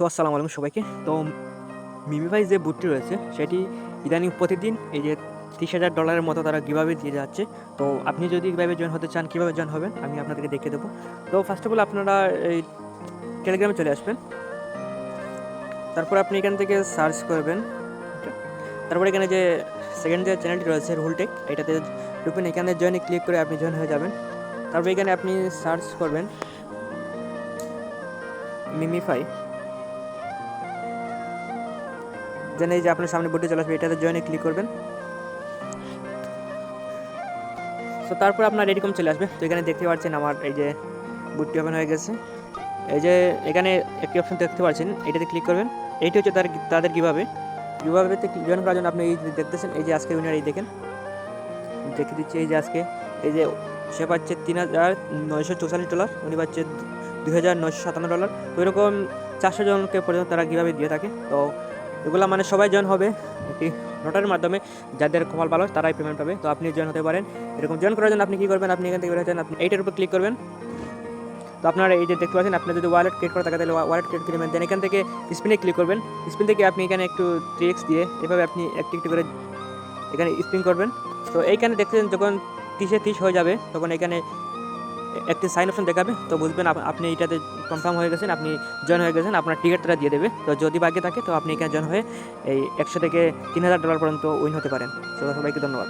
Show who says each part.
Speaker 1: তো আসসালামু আলাইকুম সবাইকে। তো মিমিফাই যে বুটটি রয়েছে, সেটি ইদানিং প্রতিদিন এই যে তিরিশ হাজার ডলারের মতো তারা কীভাবে দিয়ে যাচ্ছে। তো আপনি যদি কীভাবে জয়েন হতে চান, কীভাবে জয়েন হবেন, আমি আপনাদেরকে দেখিয়ে দেবো। তো ফার্স্ট অফ অল আপনারা এই টেলিগ্রামে চলে আসবেন। তারপর আপনি এখান থেকে সার্চ করবেন। তারপর এখানে যে সেকেন্ড যে চ্যানেলটি রয়েছে রুলটেক এটাতে ঢুকবেন। এখানে জয়েনে ক্লিক করে আপনি জয়েন হয়ে যাবেন। তারপর এখানে আপনি সার্চ করবেন মিমিফাই এই যে আপনার সামনে বোর্ডে চলে আসবে, এটাতে জয়েনে ক্লিক করবেন। তো তারপর আপনার এরকম চলে আসবে। তো এখানে দেখতে পাচ্ছেন আমার এই যে বুটটি ওপেন হয়ে গেছে। এই যে এখানে একটি অপশন দেখতে পাচ্ছেন, এটাতে ক্লিক করবেন। এইটি হচ্ছে তার, তাদের কীভাবে কীভাবে জয়েন করার জন্য আপনি এই দেখতেছেন, এই যে আজকে উইনার এই দেখেন। দেখে দিচ্ছি, এই যে আজকে, এই যে সে পাচ্ছে তিন হাজার নয়শো চৌচল্লিশ ডলার উনি পাচ্ছে দুই হাজার নয়শো সাতান্ন ডলার তো এরকম চারশো জনকে পর্যন্ত তারা কীভাবে দিয়ে থাকে। তো এগুলো মানে সবাই জয়েন হবে একটি নোটার মাধ্যমে। যাদের কপাল ভালো, তারাই পেমেন্ট পাবে। তো আপনি জয়েন হতে পারেন। এরকম জয়েন করার জন্য আপনি কী করবেন? আপনি এখান থেকে বেরোচ্ছেন, আপনি এইটার উপর ক্লিক করবেন। তো আপনারা এই যে দেখতে পাচ্ছেন, আপনি যদি ওয়ালেট ক্রিয়েট করে থাকে, তাহলে ওয়ালেট ক্রিয়েট করে দেন। এখান থেকে স্পিনে ক্লিক করবেন। স্পিন থেকে আপনি এখানে একটু ট্রিক্স দিয়ে এভাবে আপনি একটি একটি করে এখানে স্পিন করবেন। তো এইখানে দেখছেন যখন তিরিশে তিরিশ হয়ে যাবে, তখন এখানে একটি সাইন অপশন দেখাবে। তো বুঝবেন আপনি এটাতে কনফার্ম হয়ে গেছেন, আপনি জয়েন হয়ে গেছেন, আপনার টিকিটটা দিয়ে দেবে। তো যদি বাকি থাকে, তো আপনি এখানে জয়েন হয়ে এই একশো থেকে তিন হাজার ডলার পর্যন্ত উইন হতে পারেন। তো সবাইকে ধন্যবাদ।